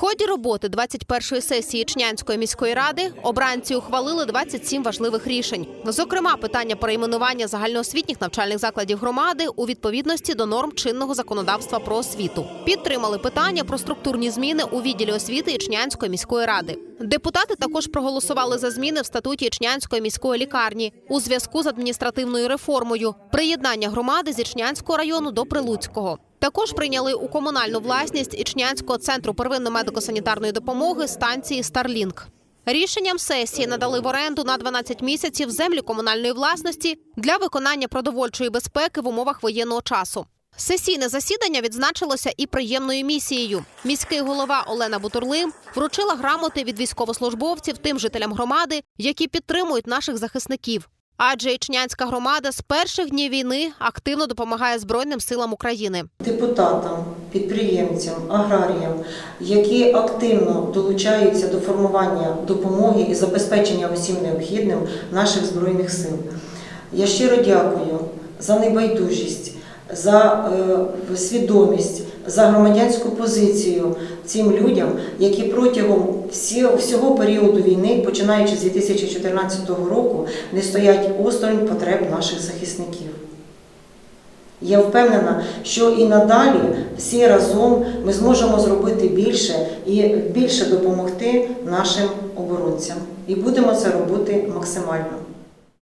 ході роботи 21-ї сесії Чнянської міської ради обранці ухвалили 27 важливих рішень. Зокрема, питання перейменування загальноосвітніх навчальних закладів громади у відповідності до норм чинного законодавства про освіту. Підтримали питання про структурні зміни у відділі освіти Ічнянської міської ради. Депутати також проголосували за зміни в статуті Ічнянської міської лікарні у зв'язку з адміністративною реформою, приєднання громади з Ічнянського району до Прилуцького. Також прийняли у комунальну власність Ічнянського центру первинної медико-санітарної допомоги станції Старлінк. Рішенням сесії надали в оренду на 12 місяців землі комунальної власності для виконання продовольчої безпеки в умовах воєнного часу. Сесійне засідання відзначилося і приємною місією. Міський голова Олена Бутурлим вручила грамоти від військовослужбовців тим жителям громади, які підтримують наших захисників. Адже Ічнянська громада з перших днів війни активно допомагає Збройним силам України. депутатам, підприємцям, аграріям, які активно долучаються до формування допомоги і забезпечення усім необхідним наших збройних сил. Я щиро дякую за небайдужість, за е, свідомість, за громадянську позицію цим людям, які протягом всі- всього періоду війни, починаючи з 2014 року, не стоять осторонь потреб наших захисників. Я впевнена, що і надалі всі разом ми зможемо зробити більше і більше допомогти нашим оборонцям. І будемо це робити максимально.